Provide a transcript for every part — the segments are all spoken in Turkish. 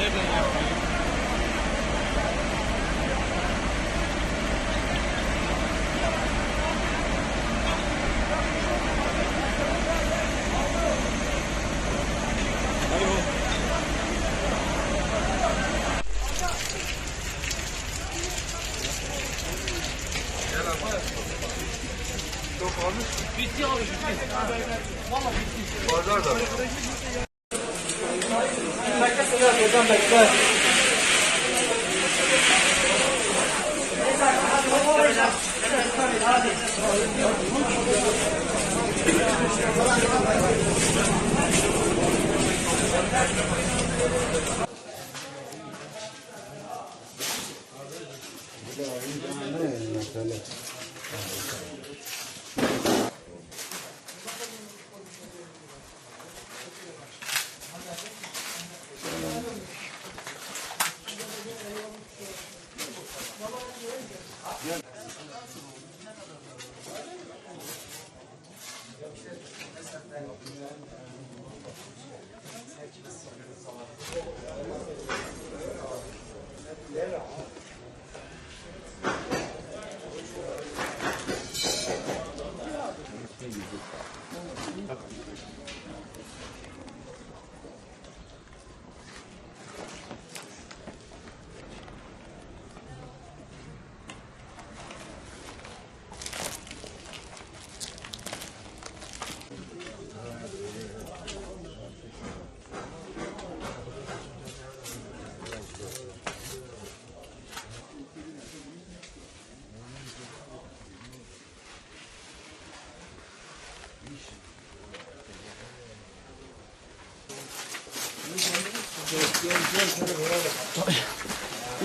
Nereden yaptın? Bitti abi bitti. Valla bitti. Pazar da. なんだっけ Gracias. Gel.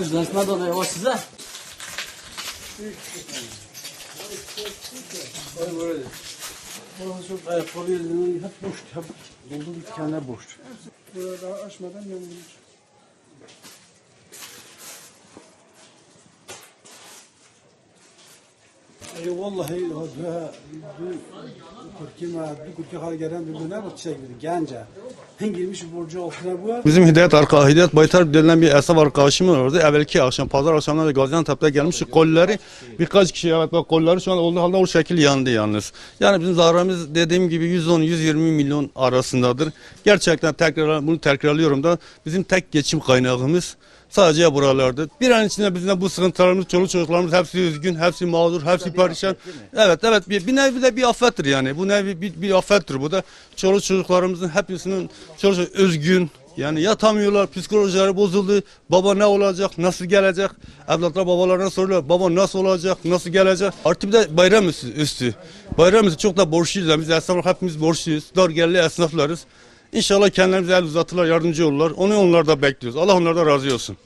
Üzleşme dolayı o size. Burası çok ayakkabı yerlerinin hep boş. Hep doldu bir tane boş. Burada açmadan yanılmış. Ey vallahi ha bu Türkiye ma bir Türkiye hal gelen bir ne bu çiçek bir gence. Hen girmiş borcu altına bu. Bizim Hidayet Arka, Hidayet Baytar denilen bir esnaf arkadaşım var orada. Evvelki akşam, pazar akşamları Gaziantep'te gelmiştik. Kolları birkaç kişi evet bak kolları şu an olduğu halde o şekil yandı yalnız. Yani bizim zararımız dediğim gibi 110-120 milyon arasındadır. Gerçekten tekrar bunu tekrarlıyorum da bizim tek geçim kaynağımız sadece buralardır. Bir an içinde bizim bu sıkıntılarımız, çoluk çocuklarımız hepsi üzgün, hepsi mağdur, hepsi perişan. Evet evet bir, bir nevi de bir afettir yani. Bu nevi bir, bir afettir bu da. Çoluk çocuklarımızın hepsinin çoluk üzgün, yani yatamıyorlar, psikolojileri bozuldu. Baba ne olacak, nasıl gelecek? Evlatlar babalarına soruyorlar, baba nasıl olacak, nasıl gelecek? Artık bir de bayram üstü. üstü. Bayram üstü çok da borçluyuz. Yani biz esnaflar hepimiz borçluyuz. Dar gelirli esnaflarız. İnşallah kendilerimize el uzatırlar, yardımcı olurlar. Onu onlar da bekliyoruz. Allah onlardan razı olsun.